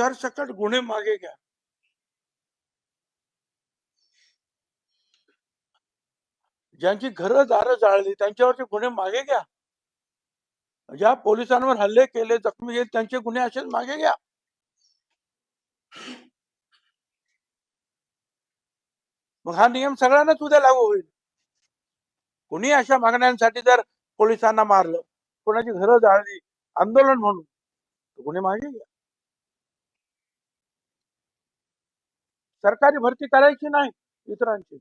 सरसकट गुन्हे मागे घ्या. ज्यांची घरं दारं जाळली त्यांच्यावरचे गुन्हे मागे घ्या. ज्या पोलिसांवर हल्ले केले जखमी केले त्यांचे गुन्हे असेच मागे घ्या. मग हा नियम सगळ्यांनाच उद्या लागू होईल. कुणी अशा मागण्यांसाठी जर पोलिसांना मारलं कोणाची घरं जाळली आंदोलन म्हणून गुन्हे मागे घ्या. सरकारी भरती करायची नाही इतरांची.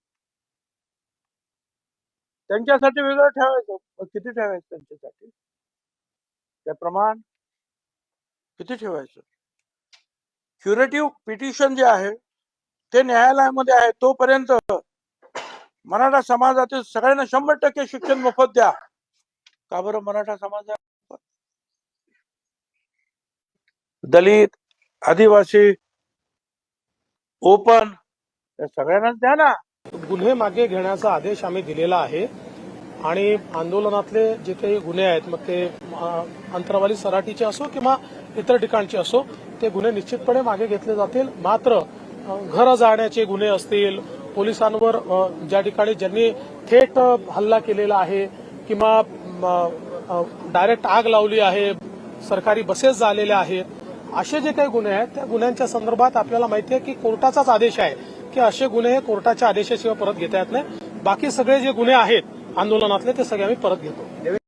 त्यांच्यासाठी वेगळं ठेवायचं. किती ठेवायचं त्यांच्यासाठी? त्या प्रमाण किती ठेवायचं? क्युरेटिव्ह पिटिशन जे आहे ते न्यायालयामध्ये आहे तोपर्यंत मराठा समाजातील सगळ्यांना शंभर टक्के शिक्षण मोफत द्या. का बरं मराठा समाज दलित आदिवासी ओपन. या सगळ्यांनाच द्या ना. गुन्हे मागे घेण्याचा आदेश आम्ही दिलेला आहे आणि आंदोलनातले जे काही गुन्हे आहेत मग ते अंतरावली सराटीचे असो किंवा इतर ठिकाणचे असो ते गुन्हे निश्चितपणे मागे घेतले जातील. मात्र घरं जाळण्याचे गुन्हे असतील पोलिसांवर ज्या ठिकाणी ज्यांनी थेट हल्ला केलेला आहे किंवा डायरेक्ट आग लावली आहे सरकारी बसेस झालेल्या आहेत असे जे काही गुन्हे आहेत त्या गुन्ह्यांच्या संदर्भात आपल्याला माहिती आहे की कोर्टाचाच आदेश आहे की असे गुन्हे हे कोर्टाच्या आदेशाशिवाय परत घेता येत नाही. बाकी सगळे जे गुन्हे आहेत आंदोलनातले ते सगळे आम्ही परत घेतो.